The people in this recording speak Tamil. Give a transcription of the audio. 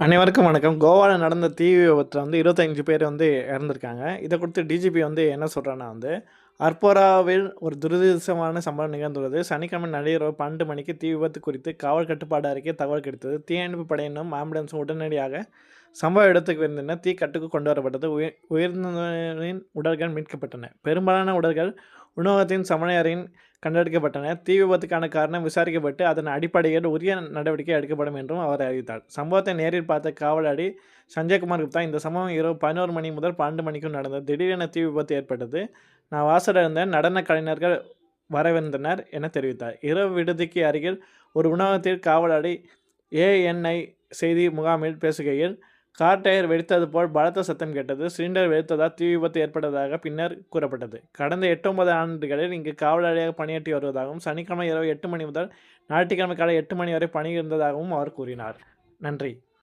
அனைவருக்கும் வணக்கம். கோவாவில் நடந்த தீ விபத்தில் வந்து 25 பேர் வந்து இறந்துருக்காங்க இதை குறித்து டிஜிபி வந்து என்ன சொல்கிறான்னா வந்து, அர்போராவில் ஒரு துரதிருஷ்டமான சம்பவம் நிகழ்ந்துள்ளது. சனிக்கிழமை நள்ளிரவு 12 மணிக்கு தீ விபத்து குறித்து காவல் கட்டுப்பாடு அறிக்கை தகவல் கிடைத்தது. தீயணைப்பு படையினரும், ஆம்புலன்ஸும் உடனடியாக சம்பவ இடத்துக்கு விரைந்தனர். தீ கட்டுக்கு கொண்டு வரப்பட்டது உயிர் உயிர்ந்தவரின் உடல்கள் மீட்கப்பட்டன. பெரும்பாலான உடல்கள் உணவகத்தின் சமையலறையில் கண்டெடுக்கப்பட்டன. தீ விபத்துக்கான காரணம் விசாரிக்கப்பட்டு, அதன் அடிப்படையில் உரிய நடவடிக்கை எடுக்கப்படும் என்றும் அவர் அறிவித்தார். சம்பவத்தை நேரில் பார்த்த காவலாளி சஞ்சய்குமார் குப்தா, இந்த சம்பவம் இரவு 11 மணி முதல் பன்னெண்டு மணிக்கும் நடந்தது. திடீரென தீ விபத்து ஏற்பட்டது. நான் வாசல் இருந்த நடனக் கலைஞர்கள் வரவிருந்தனர் என தெரிவித்தார். இரவு விடுதிக்கு அருகில் ஒரு உணவகத்தில் காவலாளி ஏஎன்ஐ செய்தி முகாமில் பேசுகையில், கார் டயர் வெடித்தது போல் பலத்த சத்தம் கேட்டது. சிலிண்டர் வெடித்ததால் தீ விபத்து ஏற்பட்டதாக பின்னர் கூறப்பட்டது. கடந்த 8, 9 ஆண்டுகளில் இங்கு காவலாளியாக பணியாற்றி வருவதாகவும், சனிக்கிழமை இரவு எட்டு மணி முதல் ஞாயிற்றுக்கிழமை காலை எட்டு மணி வரை பணி இருந்ததாகவும் அவர் கூறினார். நன்றி.